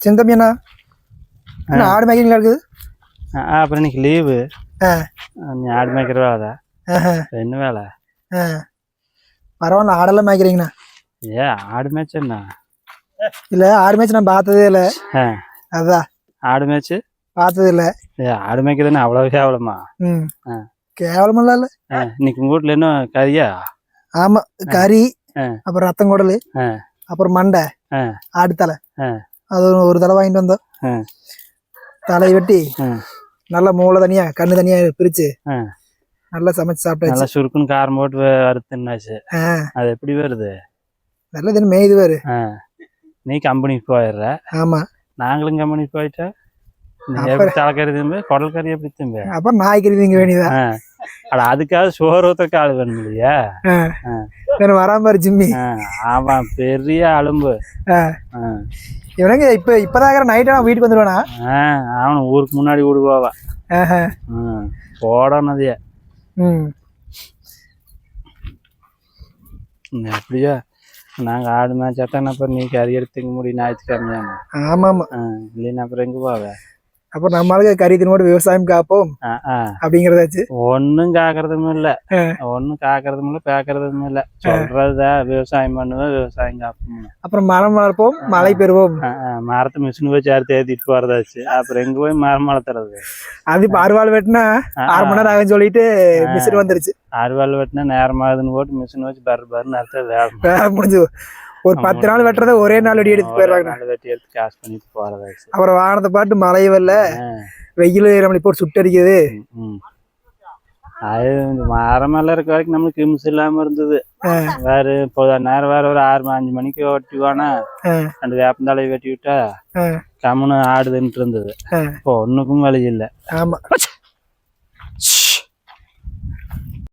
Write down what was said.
அண்ணா என்ன ஆடு மேய்க்கிறீங்களா இருக்குது. அப்புறம் இன்னைக்கு லீவு நீ ஆடு மேய்க்கிற வேலை என்ன வேலை? பரவாயில்ல ஆடெல்லாம் மேய்க்கிறீங்கண்ணா. ஏ ஆடு மேய்ச்சண்ணா இல்லை ஆடு மேய்ச்சி நான் பார்த்ததே இல்லை. அதான். ஆடு மேய்ச்சு? பார்த்தது இல்லை. ஏ ஆடு மேய்க்கிறதுன்னு அவ்வளோ கேவலமா? ம். ஆ. கேவலமெல்லாம் இல்லை. இன்னைக்கு உங்கள் வீட்டில் என்ன கறியா? ஆமா கறி. அப்புறம் ரத்தம் குடல். அப்புறம் மண்டை. ஆடு தலை. அது ஒரு- தலை வாங்கிட்டு வந்தோம். தலையை வெட்டி. நல்லா மூளை தனியா கண்ணு தனியா பிரிச்சு. நல்லா சமைச்சு சாப்பிட்டாச்சு. நல்லா சுருக்குன்னு காரம் போட்டு வறுத்துன்னாச்சு அது எப்படி வருது? நல்லா தினம் மேய்து வேறு நீ கம்பெனிக்கு போயிடுற. ஆமா. நாங்களும் கம்பெனிக்கு போயிட்டா? தலைக்கறி திம்பு? குடல் கறி எப்படி திம்பு? அப்புறம் நாய்க்கறி நீங்க வேண்டியதா ஆ. அட அதுக்காக சோறு ஊத்துறக்கு ஆள் வேணும் இல்லையா? வேணும் வராம பாரு ஜிம்மி. ஆ, அவன் பெரிய அலும்பு. இவனுங்க இப்ப இப்பதான் நைட்டு நான் வீட்டுக்கு வந்துடுவேனா அவன் ஊருக்கு முன்னாடி விடுவாவா ஆஹா. போடனதைய ம். எப்படியோ நாங்க ஆடு மேய்ச்சாத்தான் அப்புறம் நீ கறி எடுத்துக்க முடியும் ஞாயிற்றுக்கிழமையாம ஆமா ஆமா இல்லைன்னா அப்புறம் எங்க போவ? அப்புறம் நம்மளுக்கு கறி தினோடு விவசாயம் காப்போம். அப்படிங்கறதாச்சு. ஒண்ணும் காக்கறதும் இல்ல. ஒண்ணும் காக்கறதும் இல்ல பேக்கறதும் இல்ல. சொல்றதா விவசாயம் பண்ணுவேன் விவசாயம் காப்போம். அப்புறம் மரம் வளர்ப்போம் மழை பெறுவோம். மரத்தை மிஷின் வச்சு அறுத்து ஏத்திட்டு போறதாச்சு. அப்புறம் எங்க போய் மரம் வளர்த்துறது? அது இப்ப அறுவாள் வெட்டினா ஆறு மணி நேரம் ஆகும்னு சொல்லிட்டு மிஷின் வந்துருச்சு. அறுவாள் வெட்டினா நேரமாகுதுன்னு போட்டு மிஷின் வச்சு பர் பர்னு அறுத்த வேலை முடிஞ்சு ஒரு பத்து நாள் வெட்டுறத ஒரே நாள் வெடி எடுத்து போயிடுறாங்க வெட்டி எடுத்து பண்ணிட்டு அப்புறம் வானத்தை பாட்டு மழை வரல வெயில் நம்மளை போட்டு சுட்டடிக்குது ம், ம். அது மரமெல்லாம் இருக்க வரைக்கும் நம்மளுக்கு இம்சு இல்லாம இருந்தது. வேற இப்போ நேரம் வேற ஒரு ஆறு அஞ்சு மணிக்கு வெட்டிவானா. அந்த வேப்பந்தலையை வெட்டி விட்டா. கம்முன்னு ஆடுதுன்ட்டு இருந்தது. இப்போ ஒண்ணுக்கும் வழி இல்லை. ஆமா.